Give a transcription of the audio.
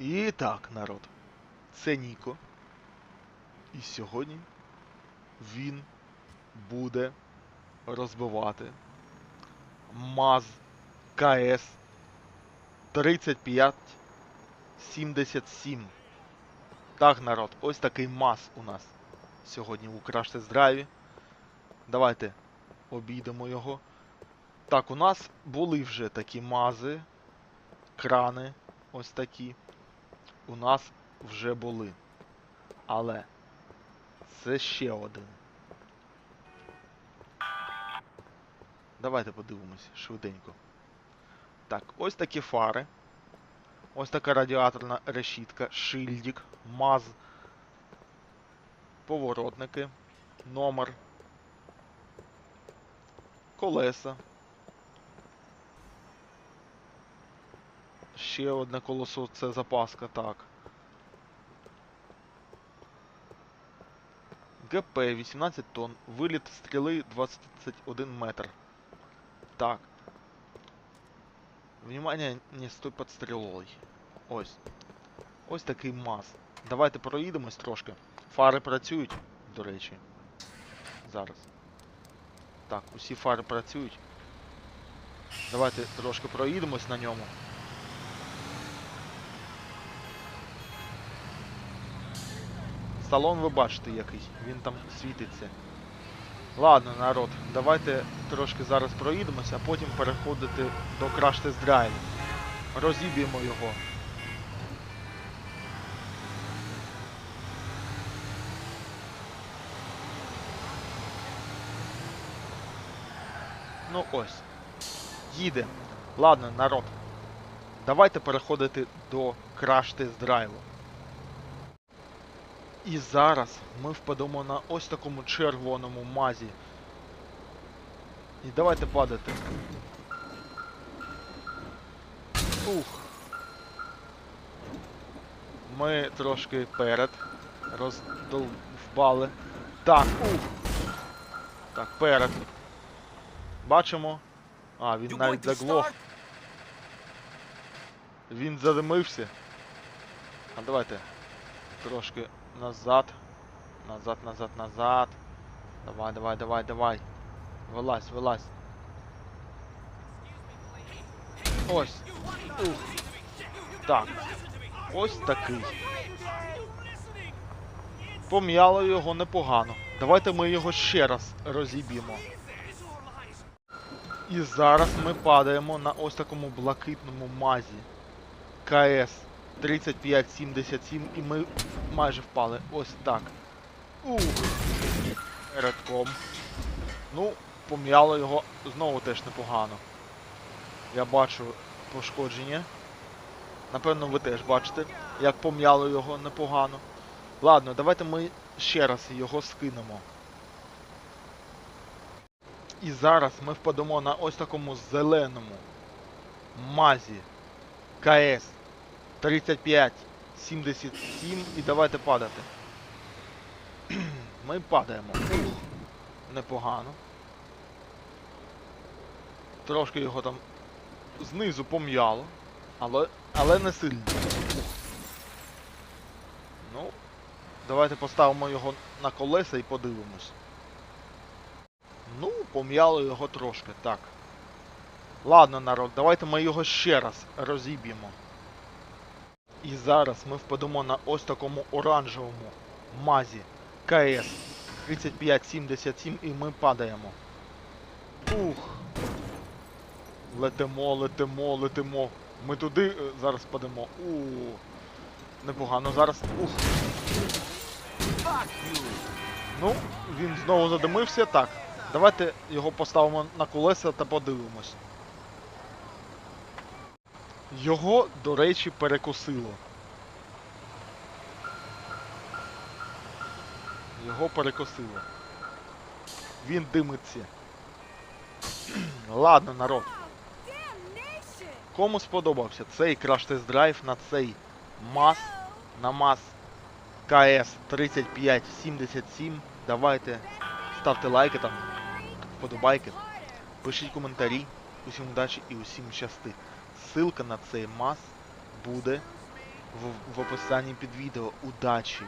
І так, народ. Це Ніко. І сьогодні він буде розбивати МАЗ КС 3577. Так, народ, ось такий МАЗ у нас сьогодні у Test Drive. Давайте обійдемо його. Так, у нас були вже такі мази, крани, ось такі. У нас вже були. Але це ще один. Давайте подивимось швиденько. Так, ось такі фари. Ось така радіаторна решітка, шильдик, маз, поворотники, номер, колеса. Ще одне колесо, це запаска, так. ГП 18 тонн, виліт стріли 21 метр. Так. Внимание, не стой під стрілою. Ось. Ось такий маз. Давайте проїдемось трошки. Фари працюють, до речі. Зараз. Так, усі фари працюють. Давайте трошки проїдемось на ньому. Салон ви бачите який, він там світиться. Ладно, народ, давайте трошки зараз проїдемося, а потім переходити до Test Drive. Розіб'ємо його. Ну ось. Їде. Ладно, народ. Давайте переходити до Test Drive. І зараз ми впадемо на ось такому червоному мазі. І давайте падати. Ух. Ми трошки перед роздовбали. Так, ух. Так, перед. Бачимо. А, він навіть заглох. Він задимився. А давайте трошки назад. Назад, назад, назад. Давай, давай, давай, давай. Вилазь, вилазь. Ось. Ух. Так. Ось такий. Пом'яло його непогано. Давайте ми його ще раз розіб'ємо. І зараз ми падаємо на ось такому блакитному мазі. КС 3577 і ми майже впали. Ось так. Ух. Редком. Ну, пом'яло його знову теж непогано. Я бачу пошкодження. Напевно, ви теж бачите, як пом'яло його непогано. Ладно, давайте ми ще раз його скинемо. І зараз ми впадемо на ось такому зеленому мазі КС 35 77 і давайте падати. Ми падаємо. Непогано. Трошки його там знизу пом'яло, але, але не сильно. Ну, давайте поставимо його на колеса і подивимось. Ну, пом'яло його трошки, так. Ладно, народ, давайте ми його ще раз розіб'ємо. І зараз ми впадемо на ось такому оранжевому мазі КС 3577 і ми падаємо. Ух. Летимо, летимо, летимо. Ми туди е, зараз падемо. У. Непогано зараз. Ух. Ну, він знову задимився. Так. Давайте його поставимо на колеса та подивимось. Його, до речі, перекосило. Його перекосило. Він димиться. Ладно, народ. Кому сподобався цей Test Drive на цей МАЗ, на МАЗ КС 3577, давайте ставте лайки там, вподобайки, пишіть коментарі. Усім удачі і усім щасти. Ссылка на цей мас буде в, в описанні під відео. Удачі!